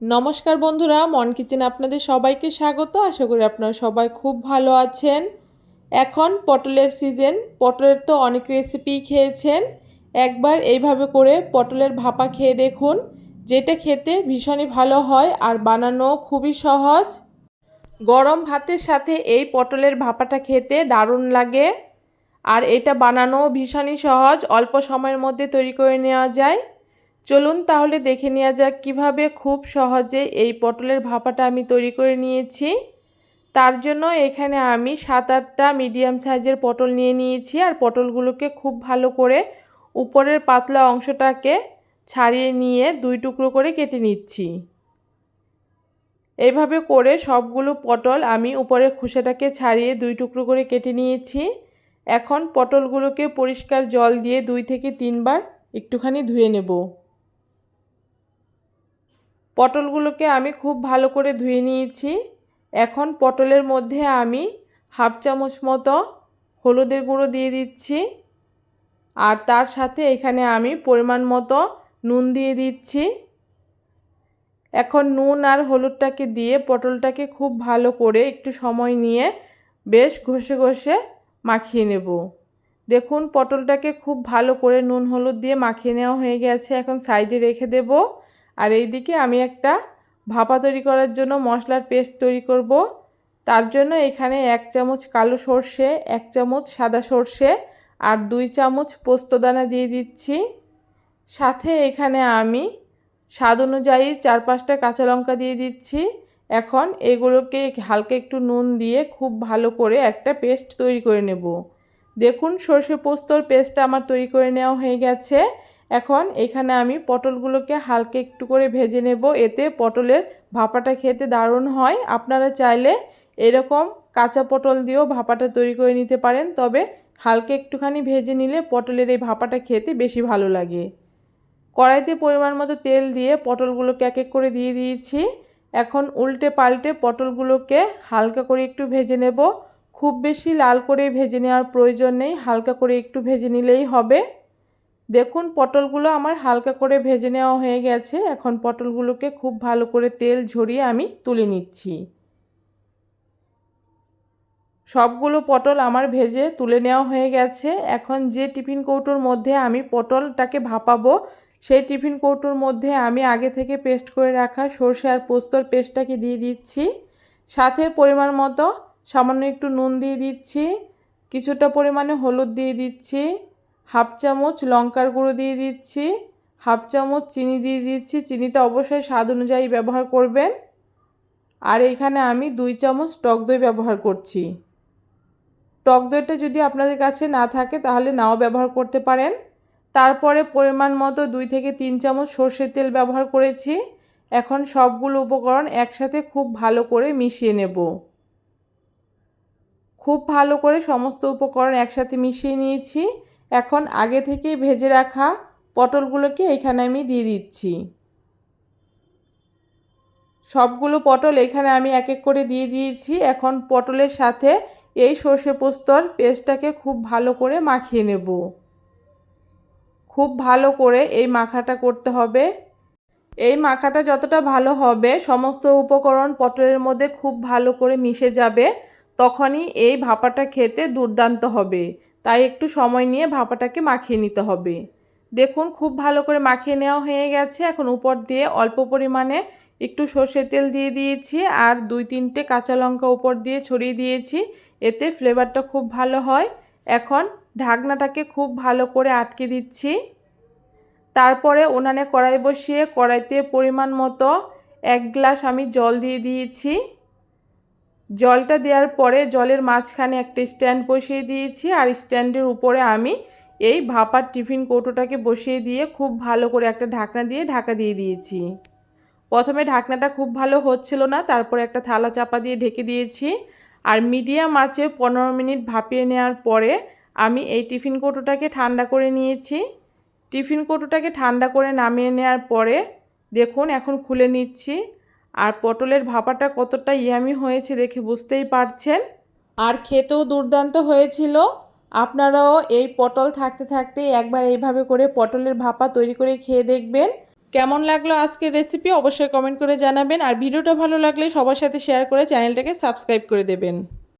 নমস্কার বন্ধুরা, মন কিচেন আপনাদের সবাইকে স্বাগত। আশা করি আপনারা সবাই খুব ভালো আছেন। এখন পটলের সিজন, পটলের তো অনেক রেসিপি খেয়েছেন। একবার এইভাবে করে পটলের ভাপা খেয়ে দেখুন, যেটা খেতে ভীষণই ভালো হয় আর বানানো খুবই সহজ। গরম ভাতের সাথে এই পটলের ভাপাটা খেতে দারুণ লাগে আর এটা বানানো ভীষণই সহজ, অল্প সময়ের মধ্যে তৈরি করে নেওয়া যায়। চলুন তাহলে দেখে নেওয়া যাক কীভাবে খুব সহজে এই পটলের ভাপাটা আমি তৈরি করে নিয়েছি। তার জন্য এখানে আমি সাত আটটা মিডিয়াম সাইজের পটল নিয়ে নিয়েছি আর পটলগুলোকে খুব ভালো করে উপরের পাতলা অংশটাকে ছাড়িয়ে নিয়ে দুই টুকরো করে কেটে নিচ্ছি। এইভাবে করে সবগুলো পটল আমি উপরের খোসাটাকে ছাড়িয়ে দুই টুকরো করে কেটে নিয়েছি। এখন পটলগুলোকে পরিষ্কার জল দিয়ে দুই থেকে তিনবার একটুখানি ধুয়ে নেব। পটলগুলোকে আমি খুব ভালো করে ধুয়ে নিয়েছি। এখন পটলের মধ্যে আমি হাফ চামচ মতো হলুদের গুঁড়ো দিয়ে দিচ্ছি। আর তার সাথে এখানে আমি পরিমাণ মতো নুন দিয়ে দিচ্ছি। এখন নুন আর হলুদটাকে দিয়ে পটলটাকে খুব ভালো করে একটু সময় নিয়ে বেশ ঘষে ঘষে মাখিয়ে নেব। দেখুন, পটলটাকে খুব ভালো করে নুন হলুদ দিয়ে মাখিয়ে নেওয়া হয়ে গেছে। এখন সাইডে রেখে দেব। আর এইদিকে আমি একটা ভাপা তৈরি করার জন্য মশলার পেস্ট তৈরি করব। তার জন্য এখানে এক চামচ কালো সর্ষে, এক চামচ সাদা সর্ষে আর দুই চামচ পোস্তদানা দিয়ে দিচ্ছি। সাথে এখানে আমি স্বাদ অনুযায়ী চার পাঁচটা কাঁচা লঙ্কা দিয়ে দিচ্ছি। এখন এগুলোকে হালকা একটু নুন দিয়ে খুব ভালো করে একটা পেস্ট তৈরি করে নেব। দেখুন সর্ষে পোস্তর পেস্টটা আমার তৈরি করে নেওয়া হয়ে গেছে। এখন এখানে আমি পটলগুলোকে হালকা একটু করে ভেজে নেব, এতে পটলের ভাপাটা খেতে দারুণ হয়। আপনারা চাইলে এরকম কাঁচা পটল দিয়েও ভাপাটা তৈরি করে নিতে পারেন, তবে হালকা একটুখানি ভেজে নিলে পটলের এই ভাপাটা খেতে বেশি ভালো লাগে। কড়াইতে পরিমাণ মতো তেল দিয়ে পটলগুলোকে এক এক করে দিয়ে দিয়েছি। এখন উল্টে পাল্টে পটলগুলোকে হালকা করে একটু ভেজে নেব। খুব বেশি লাল করে ভেজে নেওয়ার প্রয়োজন নেই, হালকা করে একটু ভেজে নিলেই হবে। দেখুন, পটলগুলো আমার হালকা করে ভেজে নেওয়া হয়ে গেছে। এখন পটলগুলোকে খুব ভালো করে তেল ঝরিয়ে আমি তুলে নিচ্ছি। সবগুলো পটল আমার ভেজে তুলে নেওয়া হয়ে গেছে। এখন যে টিফিন কৌটোর মধ্যে আমি পটলটাকে ভাপাবো, সেই টিফিন কৌটোর মধ্যে আমি আগে থেকে পেস্ট করে রাখা সর্ষে আর পোস্তর পেস্টটাকে দিয়ে দিচ্ছি। সাথে পরিমাণ মতো সামান্য একটু নুন দিয়ে দিচ্ছি, কিছুটা পরিমাণে হলুদ দিয়ে দিচ্ছি। হাফ চামচ লঙ্কার গুঁড়ো দিয়ে দিচ্ছি, হাফ চামচ চিনি দিয়ে দিচ্ছি। চিনিটা অবশ্যই স্বাদ অনুযায়ী ব্যবহার করবেন। আর এখানে আমি দুই চামচ টক দই ব্যবহার করছি। টক দইটা যদি আপনাদের কাছে না থাকে, তাহলে নাও ব্যবহার করতে পারেন। তারপরে পরিমাণ মতো দুই থেকে তিন চামচ সর্ষের তেল ব্যবহার করেছি। এখন সবগুলো উপকরণ একসাথে খুব ভালো করে মিশিয়ে নেব। খুব ভালো করে সমস্ত উপকরণ একসাথে মিশিয়ে নিয়েছি। এখন আগে থেকেই ভেজে রাখা পটলগুলোকে এখানে আমি দিয়ে দিচ্ছি। সবগুলো পটল এখানে আমি এক এক করে দিয়ে দিয়েছি। এখন পটলের সাথে এই সর্ষে পোস্তর পেস্টটাকে খুব ভালো করে মাখিয়ে নেব। খুব ভালো করে এই মাখাটা করতে হবে। এই মাখাটা যতটা ভালো হবে, সমস্ত উপকরণ পটলের মধ্যে খুব ভালো করে মিশে যাবে। তখনই এই ভাপাটা খেতে দুর্দান্ত হবে। তাই একটু সময় নিয়ে ভাপাটাকে মাখিয়ে নিতে হবে। দেখুন, খুব ভালো করে মাখিয়ে নেওয়া হয়ে গেছে। এখন উপর দিয়ে অল্প পরিমাণে একটু সর্ষের তেল দিয়ে দিয়েছি আর দুই তিনটে কাঁচা লঙ্কা উপর দিয়ে ছড়িয়ে দিয়েছি। এতে ফ্লেভারটা খুব ভালো হয়। এখন ঢাকনাটাকে খুব ভালো করে আটকে দিচ্ছি। তারপরে উনানে কড়াই বসিয়ে কড়াইতে পরিমাণ মতো এক গ্লাস আমি জল দিয়ে দিয়েছি। জলটা দেওয়ার পরে জলের মাঝখানে একটা স্ট্যান্ড বসিয়ে দিয়েছি আর স্ট্যান্ডের উপরে আমি এই ভাপার টিফিন কৌটোটাকে বসিয়ে দিয়ে খুব ভালো করে একটা ঢাকনা দিয়ে ঢাকা দিয়ে দিয়েছি। প্রথমে ঢাকনাটা খুব ভালো হচ্ছিল না, তারপরে একটা থালা চাপা দিয়ে ঢেকে দিয়েছি আর মিডিয়াম আঁচে পনেরো মিনিট ভাপিয়ে নেওয়ার পরে আমি এই টিফিন কৌটোটাকে ঠান্ডা করে নিয়েছি। টিফিন কৌটোটাকে ঠান্ডা করে নামিয়ে নেওয়ার পরে দেখুন, এখন খুলে নিচ্ছি। আর পটলের ভাপাটা কতটা ইয়ামি হয়েছে দেখে বুঝতেই পারছেন? আর খেতেও দুর্দান্ত হয়েছিল। আপনারাও এই পটল থাকতে থাকতে একবার এইভাবে করে পটলের ভাপা তৈরি করে খেয়ে দেখবেন। কেমন লাগল আজকের রেসিপি অবশ্যই কমেন্ট করে জানাবেন। আর ভিডিওটা ভালো লাগলে সবার সাথে শেয়ার করে চ্যানেলটাকে সাবস্ক্রাইব করে দেবেন।